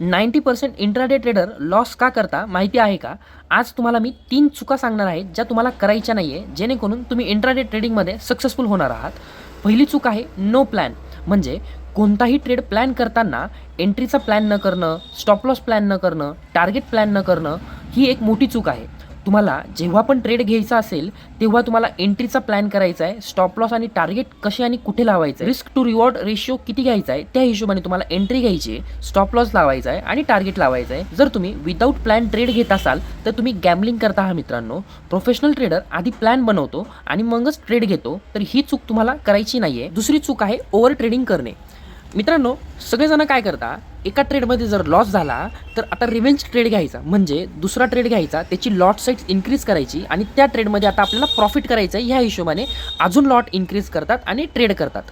Ninety percent intraday trader loss का करता माहिती आहे का? आज तुम्हाला मी तीन चुका सांगणार आहेत ज्या तुम्हाला करायच्या नाही आहे जेणेकरून तुम्ही इंट्राडे ट्रेडिंगमध्ये सक्सेसफुल होणार आहात. पहिली चूक आहे नो प्लॅन म्हणजे कोणताही ट्रेड प्लॅन करताना एंट्रीचा प्लॅन न करणं स्टॉप लॉस प्लॅन न करणं टार्गेट प्लॅन न करणं ही एक मोठी चूक आहे. तुम्हाला जेव्हा पण ट्रेड घ्यायचा असेल तेव्हा तुम्हाला एंट्रीचा प्लॅन करायचा आहे स्टॉप लॉस आणि टार्गेट कसे आणि कुठे लावायचं आहे रिस्क टू रिवॉर्ड रेशिओ किती घ्यायचा आहे त्या हिशोबाने तुम्हाला एंट्री घ्यायची स्टॉप लॉस लावायचा आहे आणि टार्गेट लावायचं आहे. जर तुम्ही विदाऊट प्लॅन ट्रेड घेत असाल तर तुम्ही गॅमलिंग करता हा मित्रांनो. प्रोफेशनल ट्रेडर आधी प्लॅन बनवतो आणि मगच ट्रेड घेतो तर ही चूक तुम्हाला करायची नाही आहे दुसरी चूक आहे ओव्हर ट्रेडिंग करणे. मित्रांनो सगळेजण काय करता एका ट्रेडमध्ये जर लॉस झाला तर आता रिव्हेंज ट्रेड घ्यायचा. म्हणजे दुसरा ट्रेड घ्यायचा त्याची लॉट साईज इन्क्रीज करायची आणि त्या ट्रेडमध्ये आता आपल्याला प्रॉफिट करायचं आहे ह्या हिशोबाने अजून लॉट इन्क्रीज करतात आणि ट्रेड करतात.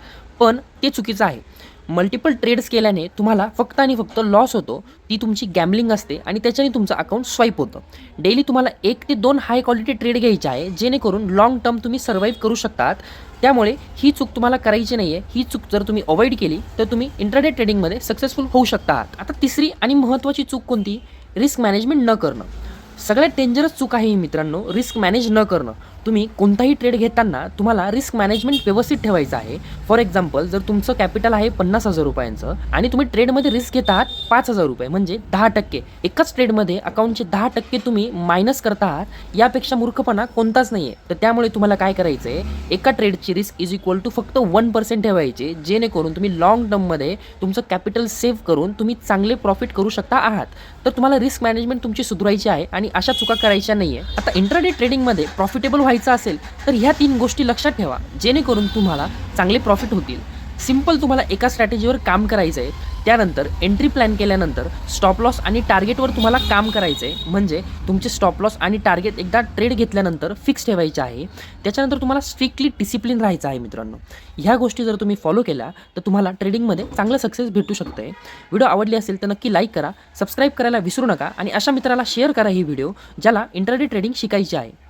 पण ते चुकीचं आहे. मल्टिपल ट्रेड्स केल्याने तुम्हाला फक्त आणि फक्त लॉस होतो ती तुमची गॅमलिंग असते आणि त्याच्याने तुमचं अकाउंट स्वाईप होतं. डेली तुम्हाला एक ते दोन हाय क्वालिटी ट्रेड घ्यायचे आहे जेणेकरून लॉंग टर्म तुम्ही सर्व्हाइव्ह करू शकतात. त्यामुळे ही चूक तुम्हाला करायची नाही आहे ही चूक जर तुम्ही अवॉइड केली तर तुम्ही इंटरनेट ट्रेडिंगमध्ये सक्सेसफुल होऊ शकता आहात आता तिसरी आणि महत्त्वाची चूक कोणती? रिस्क मॅनेजमेंट न करणं. सगळ्यात डेंजरस चूक आहे ही मित्रांनो रिस्क मॅनेज न करणं. तुम्ही कोणताही ट्रेड घेताना तुम्हाला रिस्क मॅनेजमेंट व्यवस्थित ठेवायचं आहे. फॉर एक्झाम्पल जर तुमचं कॅपिटल आहे पन्नास हजार रुपयांचं आणि तुम्ही ट्रेडमध्ये रिस्क घेत आहात पाच हजार रुपये म्हणजे दहा टक्के. एकाच ट्रेडमध्ये अकाउंटचे दहा टक्के तुम्ही मायनस करत आहात यापेक्षा मूर्खपणा कोणताच नाही आहे तर त्यामुळे तुम्हाला काय करायचं आहे एका ट्रेडची रिस्क इज इक्वल टू फक्त वन पर्सेंट ठेवायचे जेणेकरून तुम्ही लॉंग टर्ममध्ये तुमचं कॅपिटल सेव्ह करून तुम्ही चांगले प्रॉफिट करू शकता आहात. तर तुम्हाला रिस्क मॅनेजमेंट तुमची सुधारायची आहे आणि अशा चुका करायच्या नाही आहे आता इंटरडे ट्रेडिंगमध्ये प्रॉफिटेबल व्हायचं असेल तर ह्या तीन गोष्टी लक्षात ठेवा. जेणेकरून तुम्हाला चांगले प्रॉफिट होतील. सिंपल तुम्हाला एका स्ट्रॅटेजीवर काम करायचं आहे त्यानंतर एंट्री प्लॅन केल्यानंतर स्टॉप लॉस आणि टार्गेटवर तुम्हाला काम करायचं आहे म्हणजे तुमचे स्टॉप लॉस आणि टार्गेट एकदा ट्रेड घेतल्यानंतर फिक्स ठेवायचे आहे. त्याच्यानंतर तुम्हाला स्ट्रिक्टली डिसिप्लिन राहायचं आहे मित्रांनो. ह्या गोष्टी जर तुम्ही फॉलो केल्या तर तुम्हाला ट्रेडिंगमध्ये चांगलं सक्सेस भेटू शकतं आहे व्हिडिओ आवडली असेल तर नक्की लाईक करा सबस्क्राईब करायला विसरू नका आणि अशा मित्राला शेअर करा ही व्हिडिओ ज्याला इंटरडे ट्रेडिंग शिकायची आहे.